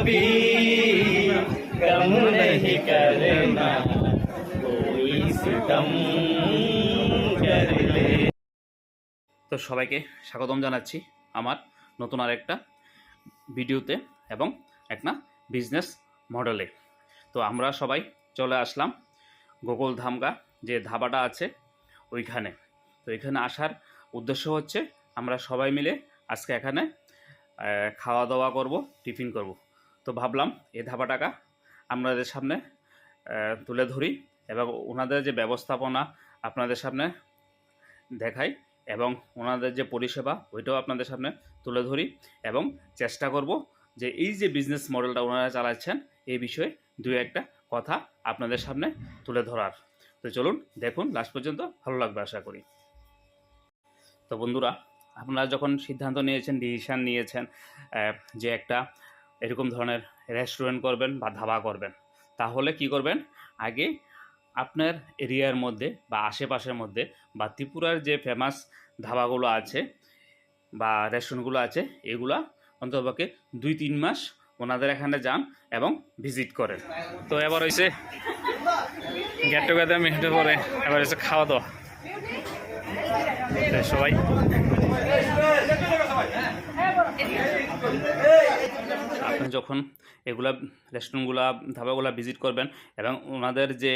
कभी गम नहीं करना कोई सितम कर ले তো সবাইকে স্বাগতম জানাচ্ছি আমার নতুন আরেকটা ভিডিওতে এবং একটা বিজনেস মডেলে তো আমরা সবাই চলে আসলাম গোকুল ধামগা যে ধাবাটা আছে ওইখানে তো এখানে আসার উদ্দেশ্য হচ্ছে আমরা সবাই মিলে আজকে এখানে আহ, খাওয়া দাওয়া করব টিফিন করব তো ভাবলাম এই ধাবাটাকা আপনাদের সামনে তুলে ধরি এবং ওনাদের যে ব্যবস্থাপনা আপনাদের সামনে দেখাই এবং ওনাদের যে পরিষেবা ওইটাও আপনাদের সামনে তুলে ধরি এবং চেষ্টা করব যে এই যে বিজনেস মডেলটা ওনারা চালাচ্ছেন এই বিষয়ে দুই একটা কথা আপনাদের সামনে তুলে ধরার। তো চলুন দেখুন লাস্ট পর্যন্ত ভালো লাগবে আশা করি। তো বন্ধুরা, আপনারা যখন সিদ্ধান্ত নিয়েছেন ডিসিশান নিয়েছেন যে একটা এরকম ধরনের রেস্টুরেন্ট করবেন বা ধাবা করবেন। তাহলে কি করবেন? আগে আপনার এরিয়ার মধ্যে বা আশেপাশের মধ্যে বা ত্রিপুরার যে ফেমাস ধাবাগুলো আছে বা রেস্টুরেন্টগুলো আছে, এগুলা অন্ততপক্ষে দুই তিন মাস ওনাদের এখানে যান এবং ভিজিট করেন। তো এবার হয়েছে গেট টুগেদার মিটে পরে এবার হয়েছে খাওয়া দাওয়া। সবাই যখন এগুলা রেস্টুরেন্টগুলা ধাবাগুলা ভিজিট করবেন এবং ওনাদের যে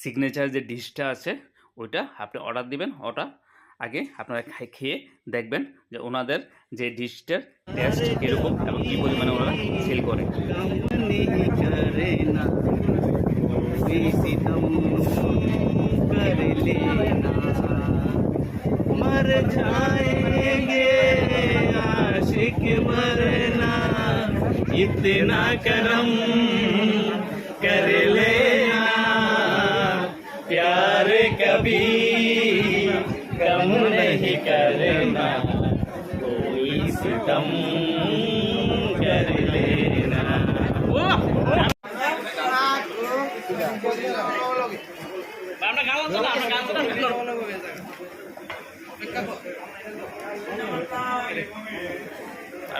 সিগনেচার যে ডিশটা আছে, ওইটা আপনি অর্ডার দিবেন, ওটা আগে আপনারা খেয়ে দেখবেন যে ওনাদের যে ডিশটার টেস্ট কীরকম এবং কী পরিমাণে ওনারা সেল করে। नहीं आशिक मरना इतना करम कर लेना। प्यार कभी कम नहीं करना कोई सितम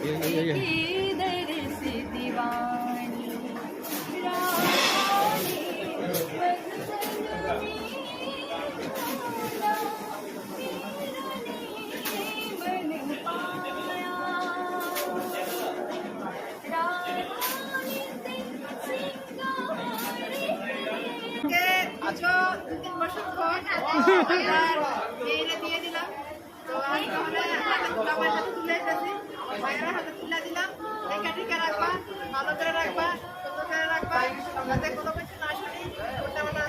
আজকে দু তিন তুলে এসেছি হাতে তুলে দিলাম রাখবা ভালো করে রাখবা সুন্দর রাখবা যাতে কোনো কিছু না শুনি মানে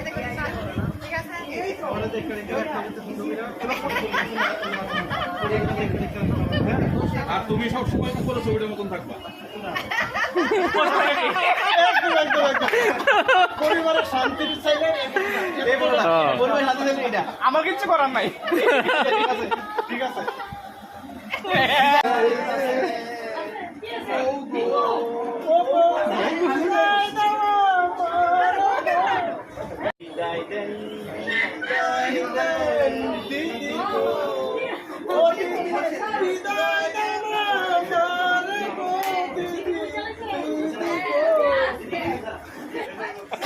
আর তুমি সবসময় উপরে ছবিটার মতন থাকবা আমার কিছু করার নাই ঠিক আছে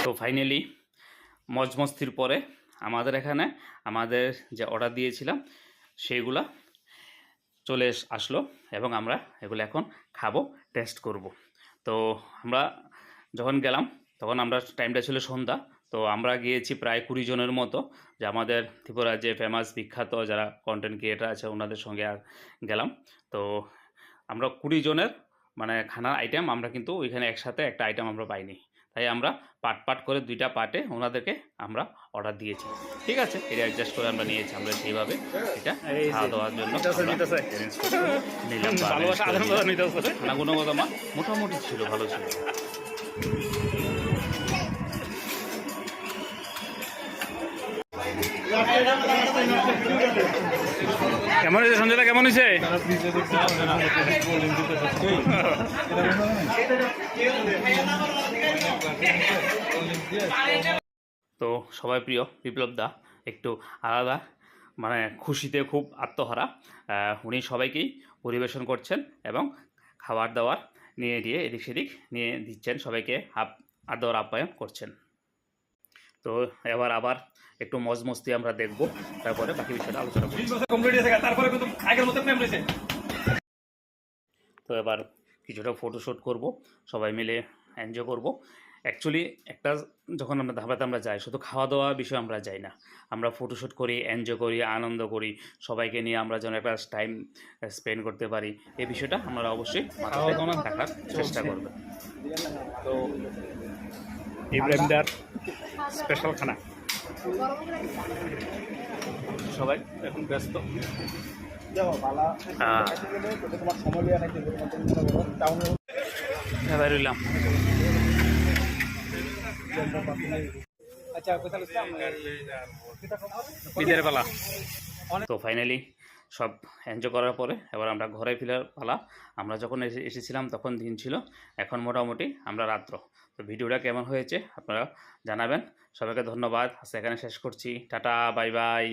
তো ফাইনালি মজমস্তির পরে আমাদের এখানে আমাদের যে অর্ডার দিয়েছিলাম সেইগুলা চলে আসলো এবং আমরা এগুলো এখন খাব টেস্ট করব। তো আমরা যখন গেলাম, তখন আমরা টাইমটা ছিল সন্ধ্যা, তো আমরা গিয়েছি প্রায় কুড়ি জনের মতো, যে আমাদের ত্রিপুরা যে ফেমাস বিখ্যাত যারা কন্টেন্ট ক্রিয়েটার আছে ওনাদের সঙ্গে গেলাম। তো আমরা কুড়ি জনের মানে খানার আইটেম আমরা কিন্তু ওইখানে একসাথে একটা আইটেম আমরা পাইনি। তাই আমরা পাট পাট করে দুইটা পার্টে ওনাদেরকে আমরা অর্ডার দিয়েছি। ঠিক আছে? এটা অ্যাডজাস্ট করে আমরা নিয়েছি আমরা সেইভাবে এটা খাওয়া দাওয়ার জন্য নিলাম গুণগত মান মোটামুটি ছিল ভালো ছিল। কেমন হয়েছে সঞ্জয়দা? কেমন হয়েছে? তো সবাই প্রিয় বিপ্লব দা একটু আলাদা মানে খুশিতে খুব আত্মহারা। উনি সবাইকেই পরিবেশন করছেন এবং খাবার দাবার নিয়ে দিয়ে এদিক সেদিক নিয়ে দিচ্ছেন সবাইকে আপ আদর আপ্যায়ন করছেন। তো এবার আবার একটু মজ মস্তি আমরা দেখব তারপরে বাকি বিষয়টা আলোচনা করব তারপরে কিন্তু আগের মতো প্রেম রয়েছে। তো এবার কিছুটা ফটোশ্যুট করব সবাই মিলে এনজয় করব। অ্যাকচুয়ালি একটা যখন আমরা ধাবাতে আমরা যাই শুধু খাওয়া দাওয়া বিষয়ে আমরা যাই না। আমরা ফটোশ্যুট করি এনজয় করি আনন্দ করি সবাইকে নিয়ে আমরা যেন একটা টাইম স্পেন্ড করতে পারি। এই বিষয়টা আমরা অবশ্যই মাথায় রাখার চেষ্টা করব তো ইব্রাহিমদার স্পেশাল খানা। সবাই এখন ব্যস্ত। রইলাম ঈদের বেলা তো ফাইনালি সব এনজয় করার পরে এবার আমরা ঘরে ফেরার পালা। আমরা যখন এসে এসেছিলাম তখন দিন ছিল, এখন মোটামুটি আমরা রাত্র। তো ভিডিওটা কেমন হয়েছে আপনারা জানাবেন। সবাইকে ধন্যবাদ। আজকে এখানে শেষ করছি। Tata, bye bye.